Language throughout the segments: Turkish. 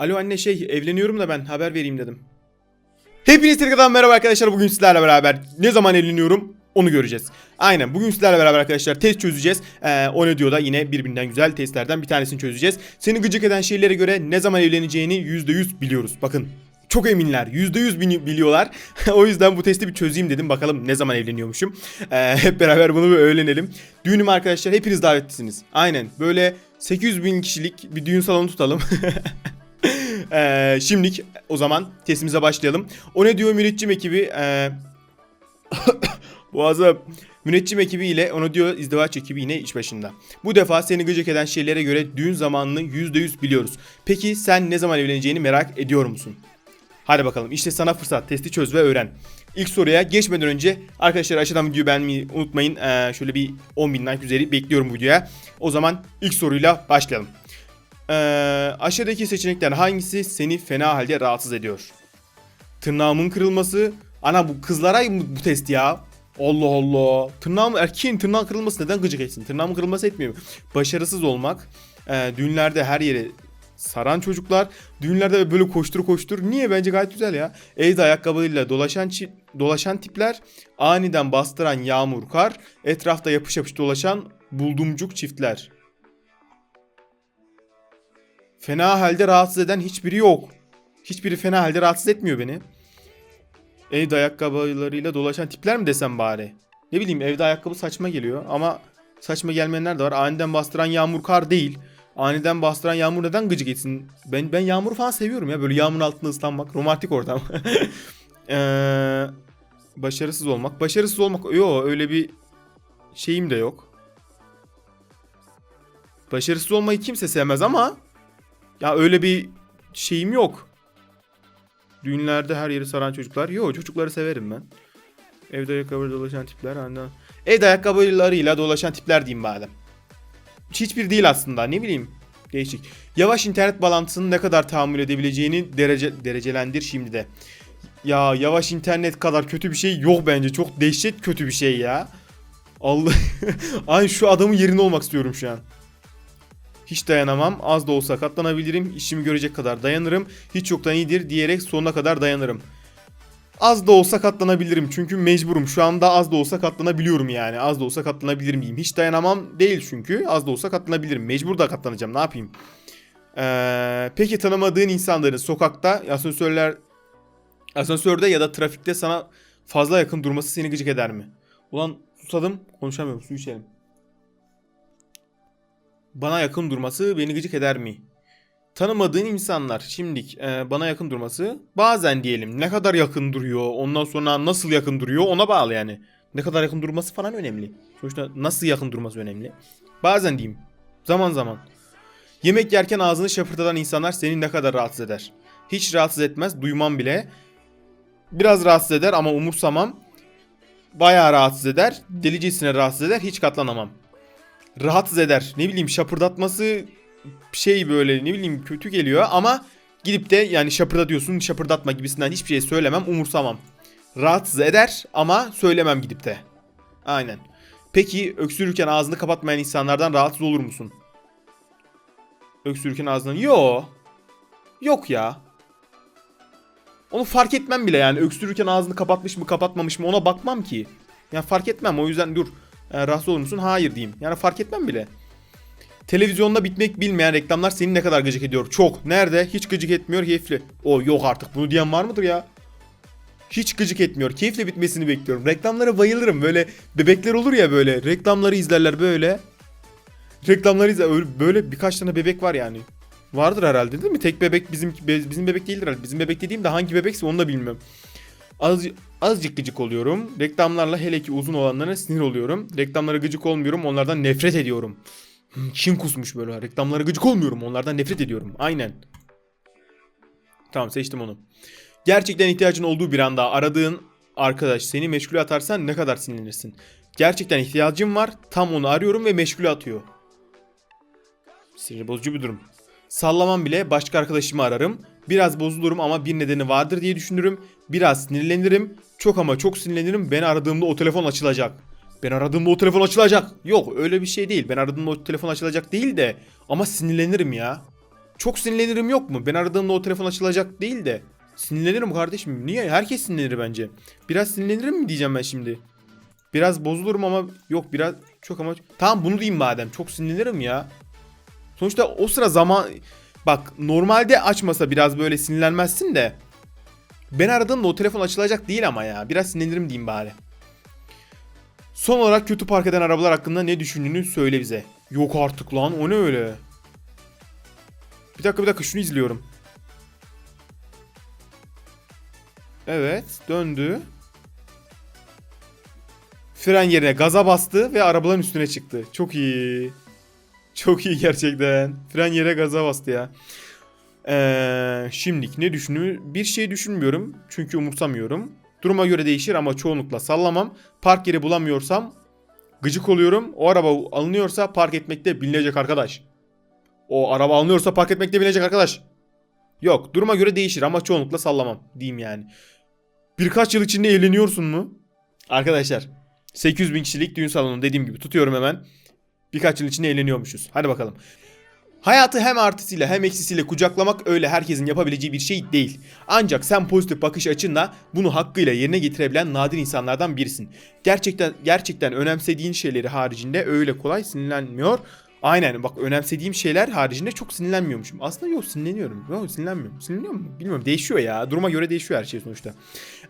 Alo anne şey evleniyorum da ben haber vereyim dedim. Hepiniz tekrardan merhaba arkadaşlar. Bugün sizlerle beraber ne zaman evleniyorum onu göreceğiz. Aynen bugün sizlerle beraber arkadaşlar test çözeceğiz. Ee, o ne diyor da yine birbirinden güzel testlerden bir tanesini çözeceğiz. Seni gıcık eden şeylere göre ne zaman evleneceğini %100 biliyoruz. Bakın çok eminler. %100 bini- biliyorlar. o yüzden bu testi bir çözeyim dedim. Bakalım ne zaman evleniyormuşum. Ee, hep beraber bunu bir öğrenelim. Düğünüm arkadaşlar hepiniz davetlisiniz. Aynen böyle 800 bin kişilik bir düğün salonu tutalım. Ee, şimdilik o zaman testimize başlayalım. O ne diyor müneccim ekibi? Ee, Boğazı müneccim ekibi ile onu diyor izdivaç ekibi yine iş başında. Bu defa seni gıcık eden şeylere göre düğün zamanını %100 biliyoruz. Peki sen ne zaman evleneceğini merak ediyor musun? Hadi bakalım işte sana fırsat testi çöz ve öğren. İlk soruya geçmeden önce arkadaşlar aşağıdan videoyu beğenmeyi unutmayın. Ee, şöyle bir 10 bin like üzeri bekliyorum bu videoya. O zaman ilk soruyla başlayalım. Ee, aşağıdaki seçenekler hangisi seni fena halde rahatsız ediyor? Tırnağımın kırılması. Ana bu kızlara mı bu test ya? Allah Allah. Tırnağım erkeğin tırnağın kırılması neden gıcık etsin? Tırnağımın kırılması etmiyor. Başarısız olmak. Ee, düğünlerde her yere saran çocuklar. Düğünlerde böyle koştur koştur. Niye? Bence gayet güzel ya. Evde ayakkabıyla dolaşan dolaşan tipler. Aniden bastıran yağmur kar. Etrafta yapış yapış dolaşan buldumcuk çiftler. Fena halde rahatsız eden hiçbiri yok. Hiçbiri fena halde rahatsız etmiyor beni. Evde ayakkabılarıyla dolaşan tipler mi desem bari? Ne bileyim evde ayakkabı saçma geliyor ama saçma gelmeyenler de var. Aniden bastıran yağmur kar değil. Aniden bastıran yağmur neden gıcık etsin? Ben ben yağmuru falan seviyorum ya. Böyle yağmurun altında ıslanmak. Romantik ortam. Ee, başarısız olmak. Başarısız olmak. Yo öyle bir şeyim de yok. Başarısız olmayı kimse sevmez ama ya öyle bir şeyim yok. Düğünlerde her yeri saran çocuklar. Yo çocukları severim ben. Evde ayakkabıyla dolaşan tipler. Anne. Evde ayakkabılarıyla dolaşan tipler diyeyim madem. Hiçbir değil aslında ne bileyim. Değişik. Yavaş internet bağlantısının ne kadar tahammül edebileceğini derece, derecelendir şimdi de. Ya yavaş internet kadar kötü bir şey yok bence. Çok dehşet kötü bir şey ya. Allah. Ay şu adamın yerinde olmak istiyorum şu an. Hiç dayanamam. Az da olsa katlanabilirim. İşimi görecek kadar dayanırım. Hiç yoktan iyidir diyerek sonuna kadar dayanırım. Az da olsa katlanabilirim. Çünkü mecburum. Şu anda az da olsa katlanabiliyorum yani. Az da olsa katlanabilirim diyeyim. Hiç dayanamam değil çünkü. Az da olsa katlanabilirim. Mecbur da katlanacağım. Ne yapayım? Ee, peki tanımadığın insanların sokakta asansörler asansörde ya da trafikte sana fazla yakın durması seni gıcık eder mi? Ulan susadım. Konuşamıyorum. Su içelim. Bana yakın durması beni gıcık eder mi? Tanımadığın insanlar şimdilik e, bana yakın durması bazen diyelim ne kadar yakın duruyor ondan sonra nasıl yakın duruyor ona bağlı yani. Ne kadar yakın durması falan önemli. Sonuçta nasıl yakın durması önemli. Bazen diyeyim zaman zaman. Yemek yerken ağzını şapırtatan insanlar seni ne kadar rahatsız eder? Hiç rahatsız etmez duymam bile. Biraz rahatsız eder ama umursamam. Bayağı rahatsız eder. Delicesine rahatsız eder hiç katlanamam rahatsız eder. Ne bileyim şapırdatması şey böyle ne bileyim kötü geliyor ama gidip de yani şapırdatıyorsun şapırdatma gibisinden hiçbir şey söylemem umursamam. Rahatsız eder ama söylemem gidip de. Aynen. Peki öksürürken ağzını kapatmayan insanlardan rahatsız olur musun? Öksürürken ağzını... Yo. Yok ya. Onu fark etmem bile yani. Öksürürken ağzını kapatmış mı kapatmamış mı ona bakmam ki. Yani fark etmem o yüzden dur. E, rahatsız olur musun? Hayır diyeyim. Yani fark etmem bile. Televizyonda bitmek bilmeyen reklamlar seni ne kadar gıcık ediyor? Çok. Nerede? Hiç gıcık etmiyor. Keyifli. O yok artık. Bunu diyen var mıdır ya? Hiç gıcık etmiyor. Keyifle bitmesini bekliyorum. Reklamlara bayılırım. Böyle bebekler olur ya böyle. Reklamları izlerler böyle. Reklamları izler. Öyle- Böyle birkaç tane bebek var yani. Vardır herhalde değil mi? Tek bebek bizim bizim bebek değildir herhalde. Bizim bebek dediğim de hangi bebekse onu da bilmiyorum. Az, azıcık gıcık oluyorum. Reklamlarla hele ki uzun olanlara sinir oluyorum. Reklamlara gıcık olmuyorum. Onlardan nefret ediyorum. Hmm, Kim kusmuş böyle? Reklamlara gıcık olmuyorum. Onlardan nefret ediyorum. Aynen. Tamam seçtim onu. Gerçekten ihtiyacın olduğu bir anda aradığın arkadaş seni meşgule atarsan ne kadar sinirlenirsin? Gerçekten ihtiyacım var. Tam onu arıyorum ve meşgule atıyor. Sinir bozucu bir durum. Sallamam bile başka arkadaşımı ararım. Biraz bozulurum ama bir nedeni vardır diye düşünürüm. Biraz sinirlenirim. Çok ama çok sinirlenirim. Ben aradığımda o telefon açılacak. Ben aradığımda o telefon açılacak. Yok öyle bir şey değil. Ben aradığımda o telefon açılacak değil de ama sinirlenirim ya. Çok sinirlenirim yok mu? Ben aradığımda o telefon açılacak değil de. Sinirlenirim kardeşim. Niye? Herkes sinirlenir bence. Biraz sinirlenirim mi diyeceğim ben şimdi? Biraz bozulurum ama yok biraz çok ama tamam bunu diyeyim madem. Çok sinirlenirim ya. Sonuçta o sıra zaman bak normalde açmasa biraz böyle sinirlenmezsin de ben aradığımda o telefon açılacak değil ama ya. Biraz sinirlenirim diyeyim bari. Son olarak kötü park eden arabalar hakkında ne düşündüğünü söyle bize. Yok artık lan o ne öyle? Bir dakika bir dakika şunu izliyorum. Evet döndü. Fren yerine gaza bastı ve arabaların üstüne çıktı. Çok iyi. Çok iyi gerçekten. Fren yere gaza bastı ya. Ee, şimdilik ne düşünüyorum? Bir şey düşünmüyorum. Çünkü umursamıyorum. Duruma göre değişir ama çoğunlukla sallamam. Park yeri bulamıyorsam gıcık oluyorum. O araba alınıyorsa park etmekte bilinecek arkadaş. O araba alınıyorsa park etmekte bilinecek arkadaş. Yok duruma göre değişir ama çoğunlukla sallamam diyeyim yani. Birkaç yıl içinde evleniyorsun mu? Arkadaşlar 800 bin kişilik düğün salonu dediğim gibi tutuyorum hemen. Birkaç yıl içinde eğleniyormuşuz. Hadi bakalım. Hayatı hem artısıyla hem eksisiyle kucaklamak öyle herkesin yapabileceği bir şey değil. Ancak sen pozitif bakış açınla bunu hakkıyla yerine getirebilen nadir insanlardan birisin. Gerçekten gerçekten önemsediğin şeyleri haricinde öyle kolay sinirlenmiyor. Aynen bak önemsediğim şeyler haricinde çok sinirlenmiyormuşum. Aslında yok sinirleniyorum. Yok sinirlenmiyorum. Sinirleniyor mu? Bilmiyorum değişiyor ya. Duruma göre değişiyor her şey sonuçta.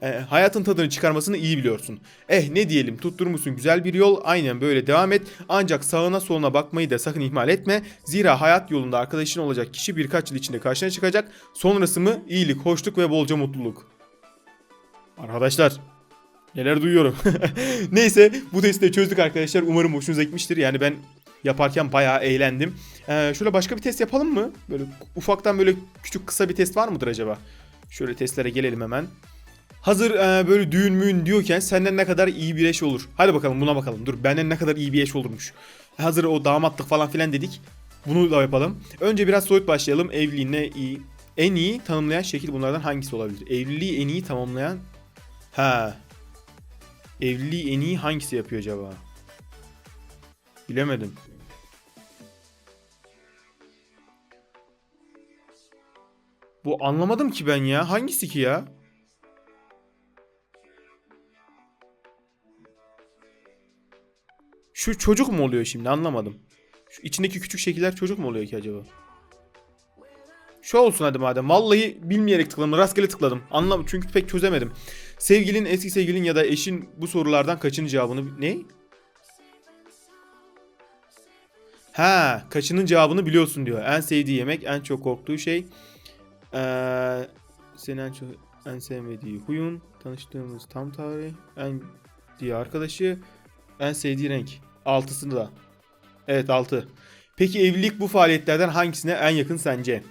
Ee, hayatın tadını çıkarmasını iyi biliyorsun. Eh ne diyelim tutturmuşsun güzel bir yol. Aynen böyle devam et. Ancak sağına soluna bakmayı da sakın ihmal etme. Zira hayat yolunda arkadaşın olacak kişi birkaç yıl içinde karşına çıkacak. Sonrası mı iyilik, hoşluk ve bolca mutluluk. Arkadaşlar Neler duyuyorum. Neyse bu testi de çözdük arkadaşlar. Umarım hoşunuza gitmiştir. Yani ben yaparken bayağı eğlendim. Ee, şöyle başka bir test yapalım mı? Böyle ufaktan böyle küçük kısa bir test var mıdır acaba? Şöyle testlere gelelim hemen. Hazır e, böyle düğün müğün diyorken senden ne kadar iyi bir eş olur? Hadi bakalım buna bakalım. Dur benden ne kadar iyi bir eş olurmuş. Hazır o damatlık falan filan dedik. Bunu da yapalım. Önce biraz soyut başlayalım. Evliliği ne iyi? En iyi tanımlayan şekil bunlardan hangisi olabilir? Evliliği en iyi tamamlayan... Ha. Evliliği en iyi hangisi yapıyor acaba? Bilemedim. Bu anlamadım ki ben ya. Hangisi ki ya? Şu çocuk mu oluyor şimdi anlamadım. Şu içindeki küçük şekiller çocuk mu oluyor ki acaba? Şu olsun hadi madem. Vallahi bilmeyerek tıkladım. Rastgele tıkladım. Anlam çünkü pek çözemedim. Sevgilin, eski sevgilin ya da eşin bu sorulardan kaçının cevabını... Ne? Ha, kaçının cevabını biliyorsun diyor. En sevdiği yemek, en çok korktuğu şey. Ee, senin en çok en sevmediği huyun, tanıştığımız tam tarih, en diye arkadaşı, en sevdiği renk. Altısını da. Evet altı. Peki evlilik bu faaliyetlerden hangisine en yakın sence?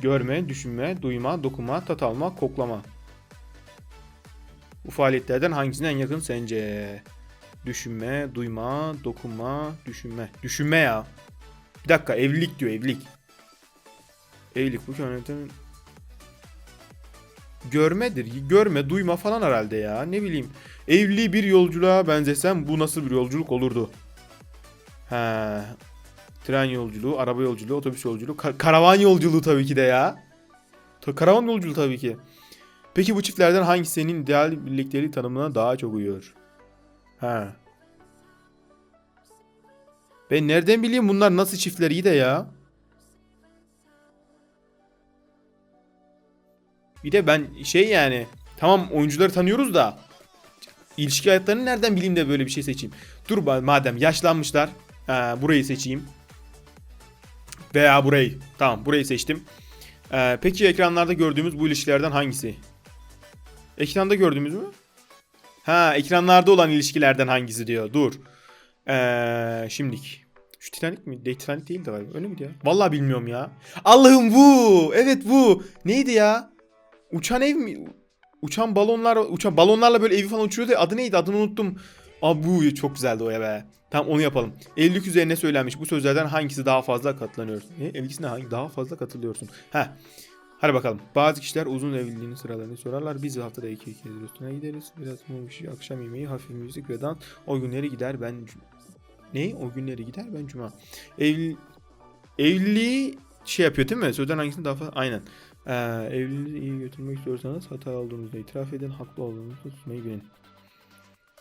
Görme, düşünme, duyma, dokunma, tat alma, koklama. Bu faaliyetlerden hangisine en yakın sence? Düşünme, duyma, dokunma, düşünme. Düşünme ya. Bir dakika evlilik diyor evlilik. Evlilik bu yönetim görmedir. Görme, duyma falan herhalde ya. Ne bileyim. Evliliği bir yolculuğa benzesem bu nasıl bir yolculuk olurdu? He. Tren yolculuğu, araba yolculuğu, otobüs yolculuğu, ka- karavan yolculuğu tabii ki de ya. Ta- karavan yolculuğu tabii ki. Peki bu çiftlerden hangisi senin ideal birliktelik tanımına daha çok uyuyor? Ha. Ben nereden bileyim bunlar nasıl çiftler iyi de ya? Bir de ben şey yani tamam oyuncuları tanıyoruz da ilişki hayatlarını nereden bileyim de böyle bir şey seçeyim. Dur madem yaşlanmışlar ha, burayı seçeyim. Veya burayı. Tamam burayı seçtim. Ee, peki ekranlarda gördüğümüz bu ilişkilerden hangisi? Ekranda gördüğümüz mü? Ha ekranlarda olan ilişkilerden hangisi diyor. Dur. Ee, şimdilik. Şu Titanic mi? De Titanic değil de galiba. Öyle miydi ya? Vallahi bilmiyorum ya. Allah'ım bu. Evet bu. Neydi ya? Uçan ev mi? Uçan balonlar, uçan balonlarla böyle evi falan uçuyordu. Adı neydi? Adını unuttum. Abi bu çok güzeldi o ya be. Tamam onu yapalım. Evlilik üzerine söylenmiş bu sözlerden hangisi daha fazla katlanıyorsun? Ne? Evlilikine hangi daha fazla katılıyorsun? Ha. Hadi bakalım. Bazı kişiler uzun evliliğinin sıralarını sorarlar. Biz haftada iki kez üstüne gideriz. Biraz mum ışığı, akşam yemeği, hafif müzik ve dans. O günleri gider ben... Ne? O günleri gider ben cuma. Evli... Evliliği şey yapıyor değil mi? Sözden hangisini daha fazla? Aynen. Ee, evliliği iyi götürmek istiyorsanız hata olduğunuzda itiraf edin, haklı olduğunuzu tutmayı bilin.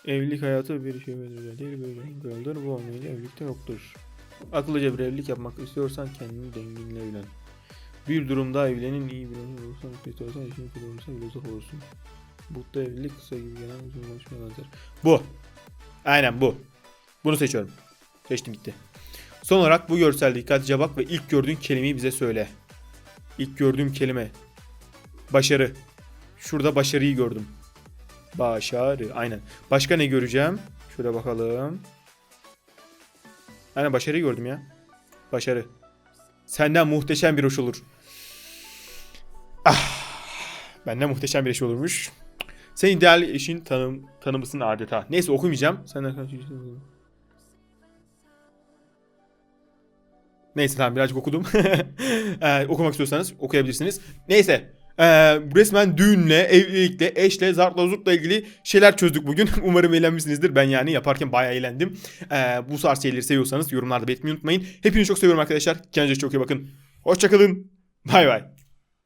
Evlilik hayatı bir şey böyle değil, böyle yoldur. Bu olmayınca evlilikte yoktur. Akıllıca bir evlilik yapmak istiyorsan kendini denginle evlen. Bir durumda evlenin iyi bir olursa olursan istiyorsan işin kötü olursa filozof olursun. Mutlu evlilik kısa gibi gelen uzun konuşmaya benzer. Bu. Aynen bu. Bunu seçiyorum. Seçtim gitti. Son olarak bu görselde dikkatlice bak ve ilk gördüğün kelimeyi bize söyle. İlk gördüğüm kelime. Başarı. Şurada başarıyı gördüm. Başarı. Aynen. Başka ne göreceğim? Şurada bakalım. Aynen başarıyı gördüm ya. Başarı. Senden muhteşem bir hoş olur. Benden muhteşem bir eş olurmuş. Sen ideal eşin tanım, tanımısın adeta. Neyse okumayacağım. Karşı Neyse tamam birazcık okudum. Ee, okumak istiyorsanız okuyabilirsiniz. Neyse. Ee, resmen düğünle, evlilikle, eşle, zartla, zurtla ilgili şeyler çözdük bugün. Umarım eğlenmişsinizdir. Ben yani yaparken bayağı eğlendim. Ee, bu tarz şeyleri seviyorsanız yorumlarda belirtmeyi unutmayın. Hepinizi çok seviyorum arkadaşlar. Kendinize çok iyi bakın. Hoşçakalın. Bay bay.